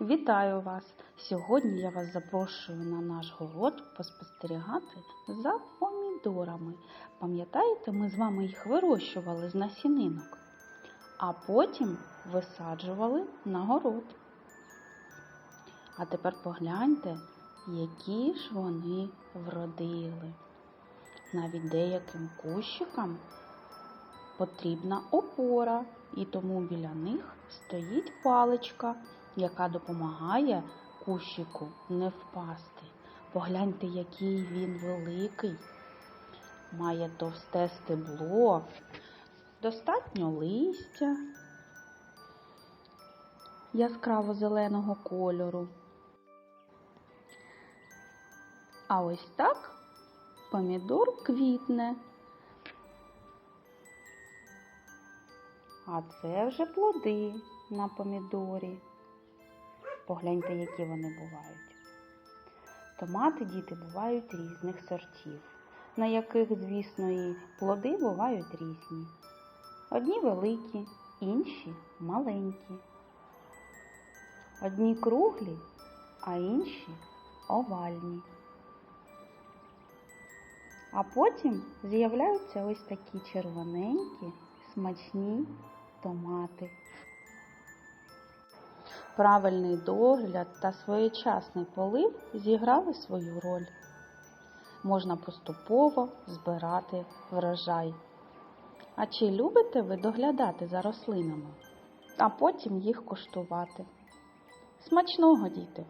Вітаю вас! Сьогодні я вас запрошую на наш город поспостерігати за помідорами. Пам'ятаєте, ми з вами їх вирощували з насінинок, а потім висаджували на город. А тепер погляньте, які ж вони вродили. Навіть деяким кущикам потрібна опора, і тому біля них стоїть паличка, яка допомагає кущику не впасти. Погляньте, який він великий. Має товсте стебло, достатньо листя яскраво зеленого кольору. А ось так помідор квітне. А це вже плоди на помідорі. Погляньте, які вони бувають. Томати діти бувають різних сортів, на яких, звісно, і плоди бувають різні. Одні великі, інші маленькі. Одні круглі, а інші овальні. А потім з'являються ось такі червоненькі, смачні томати. Правильний догляд та своєчасний полив зіграли свою роль. Можна поступово збирати врожай. А чи любите ви доглядати за рослинами, а потім їх коштувати? Смачного, діти!